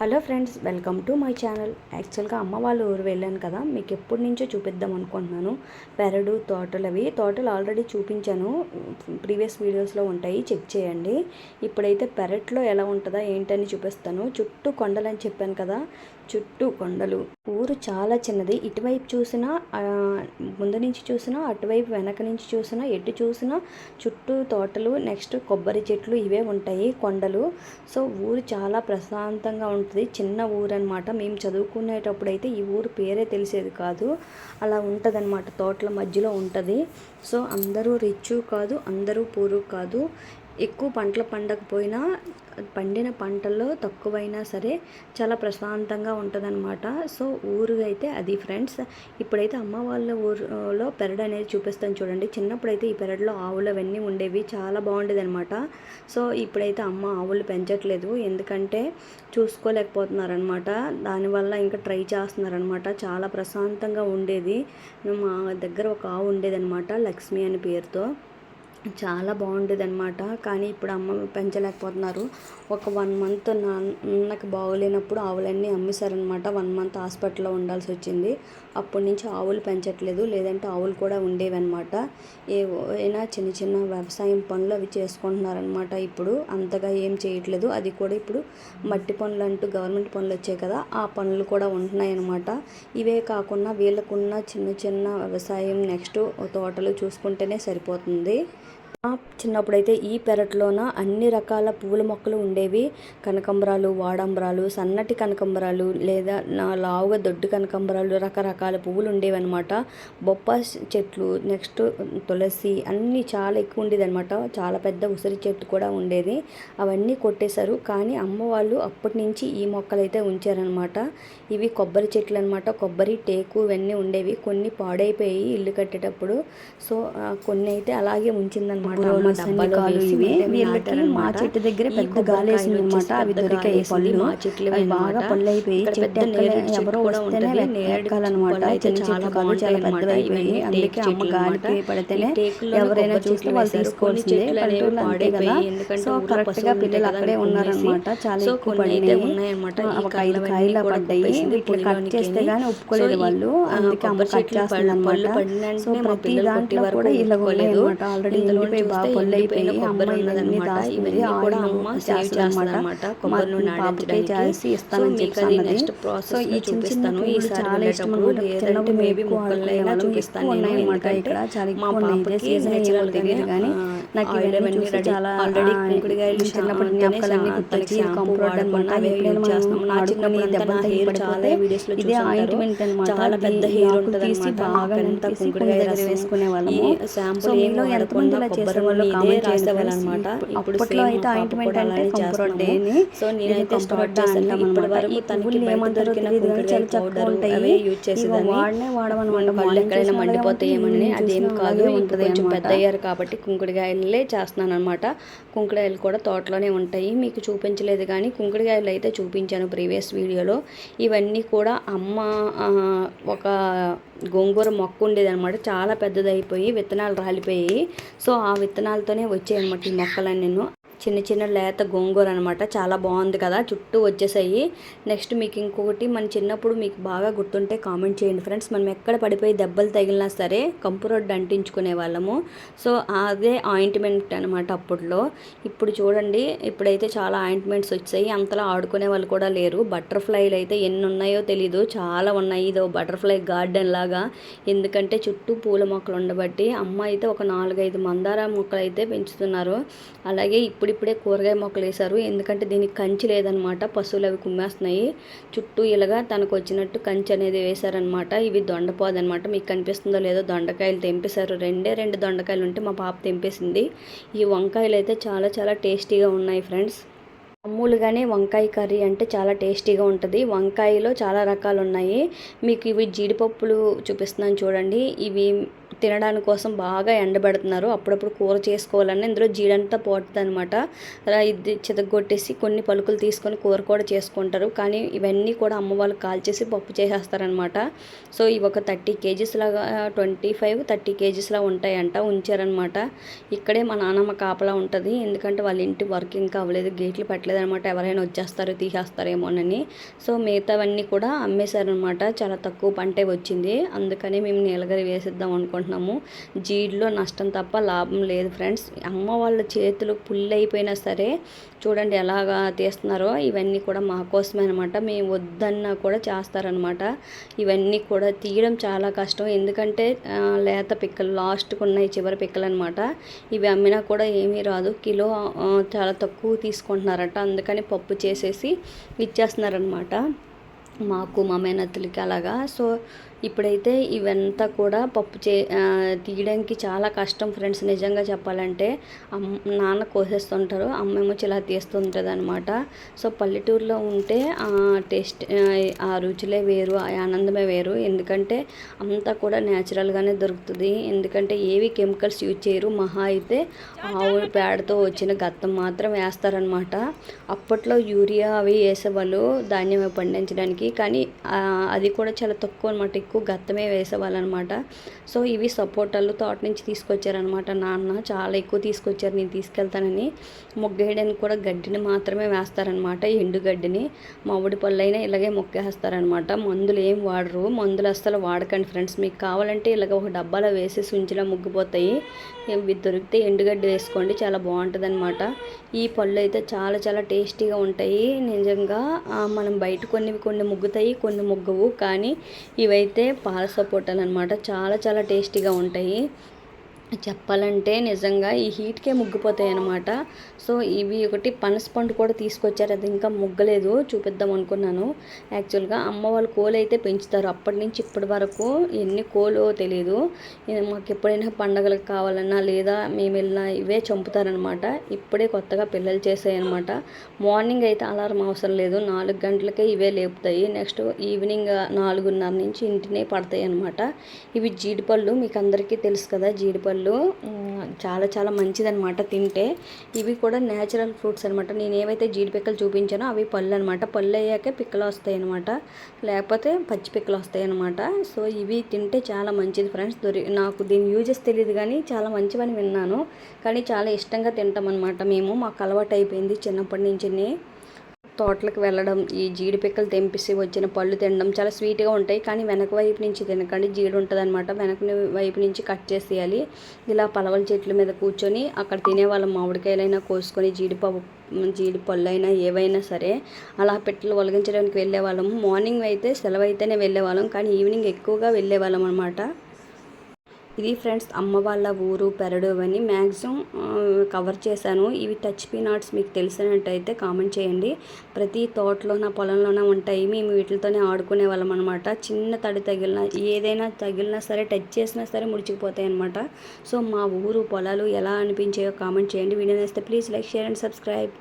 Hello friends welcome to my channel. యాక్చువల్గా అమ్మ వాళ్ళ ఊరు వెళ్ళాను కదా మీకు ఎప్పటి నుంచో చూపిద్దాం అనుకుంటున్నాను. పెరడు తోటలు అవి తోటలు ఆల్రెడీ చూపించాను. ప్రీవియస్ వీడియోస్లో ఉంటాయి చెక్ చేయండి. ఇప్పుడైతే పెరట్లో ఎలా ఉంటుందా ఏంటని చూపిస్తాను. చుట్టూ కొండలు అని చెప్పాను కదా చుట్టూ కొండలు. ఊరు చాలా చిన్నది. ఇటువైపు చూసినా ముందు నుంచి చూసినా అటువైపు వెనక నుంచి చూసినా ఎటు చూసినా చుట్టూ తోటలు నెక్స్ట్ కొబ్బరి చెట్లు ఇవే ఉంటాయి కొండలు. సో ఊరు చాలా ప్రశాంతంగా ఉంటుంది చిన్న ఊరు అనమాట మేము చదువుకునేటప్పుడు అయితే ఈ ఊరు పేరే తెలిసేది కాదు. అలా ఉంటుంది అనమాట తోటల మధ్యలో ఉంటుంది. సో అందరూ రిచ్ కాదు అందరూ పూరు కాదు. ఎక్కువ పంటలు పండకపోయినా పండిన పంటల్లో తక్కువైనా సరే చాలా ప్రశాంతంగా ఉంటుందన్నమాట. సో ఊరు అయితే అది ఫ్రెండ్స్. ఇప్పుడైతే అమ్మ వాళ్ళ ఊరిలో పెరడు అనేది చూపిస్తాను చూడండి. చిన్నప్పుడైతే ఈ పెరడులో ఆవులు అవన్నీ ఉండేవి. చాలా బాగుండేది అనమాట సో ఇప్పుడైతే అమ్మ ఆవులు పెంచట్లేదు. ఎందుకంటే చూసుకోలేకపోతున్నారనమాట దానివల్ల ఇంకా ట్రై చేస్తున్నారనమాట చాలా ప్రశాంతంగా ఉండేది. మా దగ్గర ఒక ఆవు ఉండేదన్నమాట లక్ష్మి అనే పేరుతో. చాలా బాగుండేది అనమాట కానీ ఇప్పుడు అమ్మ పెంచలేకపోతున్నారు. ఒక వన్ మంత్ నాన్నకి బాగోలేనప్పుడు ఆవులన్నీ అమ్మేశారనమాట వన్ మంత్ హాస్పిటల్లో ఉండాల్సి వచ్చింది. అప్పటి నుంచి ఆవులు పెంచట్లేదు. లేదంటే ఆవులు కూడా ఉండేవి అనమాట ఏవైనా చిన్న చిన్న వ్యవసాయం పనులు అవి చేసుకుంటున్నారనమాట ఇప్పుడు అంతగా ఏం చేయట్లేదు. అది కూడా ఇప్పుడు మట్టి పనులు అంటూ గవర్నమెంట్ పనులు వచ్చాయి కదా ఆ పనులు కూడా ఉంటున్నాయన్నమాట. ఇవే కాకుండా వీళ్ళకున్న చిన్న చిన్న వ్యవసాయం నెక్స్ట్ తోటలు చూసుకుంటేనే సరిపోతుంది. ఆ చిన్నప్పుడైతే ఈ పెరట్లోన అన్ని రకాల పూల మొక్కలు ఉండేవి. కనకంబరాలు వాడంబరాలు సన్నటి కనకంబరాలు లేదా నా లావుగా దొడ్డు కనకంబరాలు రకరకాల పువ్వులు ఉండేవి అనమాట బొప్పాస్ చెట్లు నెక్స్ట్ తులసి అన్నీ చాలా ఎక్కువ ఉండేది అనమాట చాలా పెద్ద ఉసిరి చెట్టు కూడా ఉండేది. అవన్నీ కొట్టేశారు. కానీ అమ్మ వాళ్ళు అప్పటి నుంచి ఈ మొక్కలు అయితే ఉంచారనమాట ఇవి కొబ్బరి చెట్లు అనమాట కొబ్బరి టేకు ఇవన్నీ ఉండేవి. కొన్ని పాడైపోయి ఇల్లు కట్టేటప్పుడు. సో కొన్ని అయితే అలాగే ఉంచిందనమాట డబ్బాలో వేసి వీళ్ళకి మా చెట్టు దగ్గర పెద్ద గాలి వేసింది అనమాట అవి దొరికాయి పళ్ళు. అవి బాగా పళ్ళు అయిపోయి చెట్టు ఎవరో వస్తేనే ఎక్కాలన్నమాట చిన్న చాలా చెట్లు కాదు చాలా పెద్దవి అయిపోయి అందుకే అమ్మ గాలికి. పడితేనే ఎవరైనా చూస్తే వాళ్ళు తీసుకోవాల్సిందే పల్లెటూరులో అంతే కదా. సో కరెక్ట్గా పిల్లలు అక్కడే ఉన్నారనమాట చాలా ఎక్కువ పడినాయి. ఒక ఐదు కాయలు పడ్డాయి. వీటిని కట్ చేస్తే. గానీ ఒప్పుకోలేదు వాళ్ళు. అందుకే అమ్మ కట్ చెట్లు చేస్తుంది అనమాట సో ప్రతి దాంట్లో కూడా ఇలా. ఉన్నాయన్నమాట ఆల్రెడీ ఎండిపోయి బాగా అమ్మ కొబ్బరి ఉన్నదన్నమాట. ఇవన్నీ కూడా అమ్మ సేవ్ చేస్తుందన్నమాట. అనమాట కొబ్బరి నూనె ఆడించడానికి. చేసి ఇస్తానని చెప్పి నెక్స్ట్ ప్రాసెస్ చూపిస్తాను. ఈసారి వెళ్ళేటప్పుడు ముక్కలైనా ఆడుకునేవాళ్ళం. చూపిస్తాను నేను. ఎందుకంటే మా పాపకి కానీ నాకు ఇవన్నీ. చాలా ఆల్రెడీ ఆ, కుంకుడుకాయలు చిన్నప్పటి జ్ఞాపకాలన్నీ గుర్తొచ్చి వాడకుండా అనమాట అవి యూజ్ చేస్తాము. నా చిన్నప్పుడు పడిపోతే చాలా videos లో ఇదే. ఆయింట్మెంట్ అనమాట చాలా పెద్ద ఆకులు ఉంటుంది తీసి. బాగా. వేసుకునే వాళ్ళము ఏం మీలో ఎంతమంది ఇలా చేసే వాళ్ళు కామెంట్. ఫ్రెండ్స్ ఇప్పుడు అయితే ఆయింట్మెంట్ అంటే సో నేనైతే స్టార్ట్ చేశాను ఇప్పటి వరకు తనకి యూజ్ చేసేదాన్ని. వాడనే ఎక్కడైనా మండిపోతాయేమని అదేం కాదు. ఉంటుంది కొంచెం. పెద్ద అయ్యారు కాబట్టి కుంకుడుకాయలే చేస్తున్నాను అనమాట కుంకుడుకాయలు కూడా తోటలోనే ఉంటాయి. మీకు చూపించలేదు కానీ కుంకుడుకాయలు అయితే చూపించాను ప్రీవియస్ వీడియోలో. ఇవన్నీ కూడా అమ్మ ఒక గోంగూర మొక్క ఉండేది అనమాట చాలా పెద్దదైపోయి విత్తనాలు రాలిపోయి సో ఆ విత్తనాలతోనే వచ్చాయి అనమాట ఈ మొక్కలన్నీ. చిన్న చిన్న లేత గోంగూర అనమాట చాలా బాగుంది కదా చుట్టూ వచ్చేసాయి. నెక్స్ట్ మీకు ఇంకొకటి మన చిన్నప్పుడు మీకు బాగా గుర్తుంటే కామెంట్ చేయండి ఫ్రెండ్స్. మనం ఎక్కడ పడిపోయి దెబ్బలు తగిలినా సరే కంపు రోడ్డు అంటించుకునే వాళ్ళము. సో అదే ఆయింట్మెంట్ అనమాట అప్పట్లో. ఇప్పుడు చూడండి ఇప్పుడైతే చాలా ఆయింట్మెంట్స్ వచ్చాయి. అంతలా ఆడుకునే వాళ్ళు కూడా లేరు. బటర్ఫ్లైలు అయితే ఎన్ని ఉన్నాయో తెలీదు. చాలా ఉన్నాయి. ఇదో బటర్ఫ్లై గార్డెన్ లాగా. ఎందుకంటే చుట్టూ పూల మొక్కలు ఉండబట్టి అమ్మ అయితే ఒక నాలుగైదు మందార మొక్కలు అయితే పెంచుతున్నారు. అలాగే ఇప్పుడు ఇప్పుడిప్పుడే కూరగాయ మొక్కలు వేశారు ఎందుకంటే దీనికి కంచి లేదనమాట. పశువులు అవి కుమ్మేస్తున్నాయి. చుట్టూ ఇలాగా తనకు వచ్చినట్టు కంచి అనేది వేశారనమాట. ఇవి దొండపోదు అనమాట మీకు కనిపిస్తుందో లేదో దొండకాయలు తెంపేశారు. రెండే రెండు దొండకాయలు ఉంటే మా పాప తెంపేసింది. ఈ వంకాయలు అయితే చాలా చాలా టేస్టీగా ఉన్నాయి ఫ్రెండ్స్. మామూలుగానే వంకాయ కర్రీ అంటే చాలా టేస్టీగా ఉంటుంది. వంకాయలో చాలా రకాలు ఉన్నాయి మీకు ఇవి జీడిపప్పులు చూపిస్తున్నాను చూడండి. ఇవి తినడానికి కోసం బాగా ఎండబెడుతున్నారు. అప్పుడప్పుడు కూర చేసుకోవాలన్నా ఇందులో జీడంతా పోతుంది అనమాట అలా ఇది చితగొట్టేసి కొన్ని పలుకులు తీసుకొని కూర కూడా చేసుకుంటారు. కానీ ఇవన్నీ కూడా అమ్మ వాళ్ళు కాల్చేసి పప్పు చేసేస్తారనమాట సో ఇవి ఒక థర్టీ కేజీస్ లాగా ట్వంటీ ఫైవ్ థర్టీ కేజీస్లా ఉంటాయంట ఉంచారనమాట ఇక్కడే మా నాన్నమ్మ కాపలా ఉంటుంది. ఎందుకంటే వాళ్ళ ఇంటి వర్క్ ఇంకా అవ్వలేదు. గేట్లు పెట్టలేదు అనమాట ఎవరైనా వచ్చేస్తారు తీసేస్తారేమోనని సో మిగతావన్నీ కూడా అమ్మేశారనమాట చాలా తక్కువ పంటే వచ్చింది. అందుకని మేము నీలగరి వేసిద్దాం అనుకుంటున్నాము. జీడిలో నష్టం తప్ప లాభం లేదు ఫ్రెండ్స్. అమ్మ వాళ్ళ చేతులు పుల్లు అయిపోయినా సరే చూడండి ఎలాగా తీస్తున్నారో. ఇవన్నీ కూడా మా కోసమే అనమాట మేము వద్దన్నా కూడా చేస్తారనమాట ఇవన్నీ కూడా తీయడం చాలా కష్టం. ఎందుకంటే లేత పిక్కలు లాస్ట్కు ఉన్నాయి చివరి పిక్కలు అనమాట ఇవి అమ్మినా కూడా ఏమీ రాదు. కిలో చాలా తక్కువ తీసుకుంటున్నారట. అందుకని పప్పు చేసేసి ఇచ్చేస్తున్నారనమాట మాకు మా మేనత్తులకి అలాగా. సో ఇప్పుడైతే ఇవంతా కూడా పప్పు చే తీయడానికి చాలా కష్టం ఫ్రెండ్స్. నిజంగా చెప్పాలంటే అమ్ నాన్న కోసేస్తుంటారు అమ్మేమో ఇలా తీస్తుంటుంది అనమాట సో పల్లెటూరులో ఉంటే ఆ టేస్ట్ ఆ, రుచులే వేరు ఆ ఆనందమే వేరు. ఎందుకంటే అంతా కూడా న్యాచురల్గానే దొరుకుతుంది. ఎందుకంటే ఏవి కెమికల్స్ యూజ్ చేయరు. మహా అయితే ఆవు పేడతో వచ్చిన గత్తం మాత్రం వేస్తారనమాట అప్పట్లో యూరియా అవి వేసేవాళ్ళు ధాన్యం పండించడానికి. కానీ అది కూడా చాలా తక్కువ అనమాట ఎక్కువ గత్తమే వేసేవాళ్ళనమాట. సో ఇవి సపోటాలు తోట నుంచి తీసుకొచ్చారనమాట. నాన్న చాలా ఎక్కువ తీసుకొచ్చారు నేను తీసుకెళ్తానని. మొగ్గేయడానికి కూడా గడ్డిని మాత్రమే వేస్తారనమాట ఎండు గడ్డిని మామిడి పళ్ళైనా ఇలాగే మొక్కేస్తారనమాట. మందులు ఏం వాడరు. మందులు అస్సలు వాడకండి ఫ్రెండ్స్. మీకు కావాలంటే ఇలాగ ఒక డబ్బాలో వేసి సుంచిలా ముగ్గిపోతాయి. ఇవి దొరికితే ఎండుగడ్డి వేసుకోండి చాలా బాగుంటుంది అనమాట ఈ పళ్ళు అయితే చాలా చాలా టేస్టీగా ఉంటాయి. నిజంగా మనం బయట కొన్ని కొన్ని ముగ్గుతాయి కొన్ని ముగ్గవు. కానీ ఇవైతే పాల సపోటాలు అనమాట చాలా చాలా టేస్టీగా ఉంటాయి. చెప్పాలంటే నిజంగా ఈ హీట్కే ముగ్గిపోతాయి అనమాట సో ఇవి ఒకటి పనస పండు కూడా తీసుకొచ్చారు. అది ఇంకా ముగ్గలేదు. చూపిద్దాం అనుకున్నాను. యాక్చువల్గా అమ్మ వాళ్ళు కోలు అయితే పెంచుతారు. అప్పటి నుంచి ఇప్పటి వరకు ఎన్ని కోలు తెలియదు మాకు ఎప్పుడైనా పండగలకు కావాలన్నా లేదా మేము వెళ్ళినా ఇవే చంపుతారనమాట ఇప్పుడే కొత్తగా పిల్లలు చేసాయి అనమాట మార్నింగ్ అయితే అలారం అవసరం లేదు. నాలుగు గంటలకే ఇవే లేపుతాయి. నెక్స్ట్ ఈవినింగ్ నాలుగున్నర నుంచి ఇంటినే పడతాయి అనమాట ఇవి జీడిపళ్ళు. మీకు అందరికీ తెలుసు కదా జీడిపళ్ళు. వాళ్ళు చాలా చాలా మంచిదనమాట తింటే. ఇవి కూడా నేచురల్ ఫ్రూట్స్ అనమాట నేను ఏవైతే జీడిపిక్కలు చూపించానో అవి పళ్ళు అనమాట పళ్ళు అయ్యాకే పిక్కలు వస్తాయి అనమాట లేకపోతే పచ్చి పిక్కలు వస్తాయి అనమాట సో ఇవి తింటే చాలా మంచిది ఫ్రెండ్స్ దొరి నాకు దీని యూజెస్ తెలియదు కానీ చాలా మంచివని విన్నాను. కానీ చాలా ఇష్టంగా తింటాం అనమాట మేము. మాకు అలవాటు అయిపోయింది చిన్నప్పటి నుంచి తోటలకు వెళ్ళడం ఈ జీడి పిక్కలు తెంపిసి వచ్చిన పళ్ళు తినడం చాలా స్వీట్గా ఉంటాయి. కానీ వెనక వైపు నుంచి తినకండి. జీడి ఉంటుంది అనమాట వెనక వైపు నుంచి కట్ చేసేయాలి. ఇలా పలవల చెట్ల మీద కూర్చొని అక్కడ తినేవాళ్ళం మామిడికాయలైనా కోసుకొని జీడిపప్పు జీడి పళ్ళు అయినా ఏవైనా సరే అలా పెట్టెలు ఒలగించడానికి వెళ్ళేవాళ్ళము మార్నింగ్ అయితే సెలవు అయితేనే వెళ్ళేవాళ్ళం కానీ ఈవినింగ్ ఎక్కువగా వెళ్ళేవాళ్ళం అనమాట ఇది ఫ్రెండ్స్ అమ్మ వాళ్ళ ఊరు పెరడు అవన్నీ మ్యాక్సిమం కవర్ చేశాను. ఇవి టచ్ పీనాట్స్ మీకు తెలిసినట్టయితే కామెంట్ చేయండి. ప్రతి తోటలోన పొలంలోన ఉంటాయి మేము వీటితోనే ఆడుకునే వాళ్ళం అనమాట చిన్న తడి తగిలిన ఏదైనా తగిలినా సరే టచ్ చేసినా సరే ముడిచిపోతాయి అనమాట సో మా ఊరు పొలాలు ఎలా అనిపించాయో కామెంట్ చేయండి. Video నేస్తే please like share and subscribe.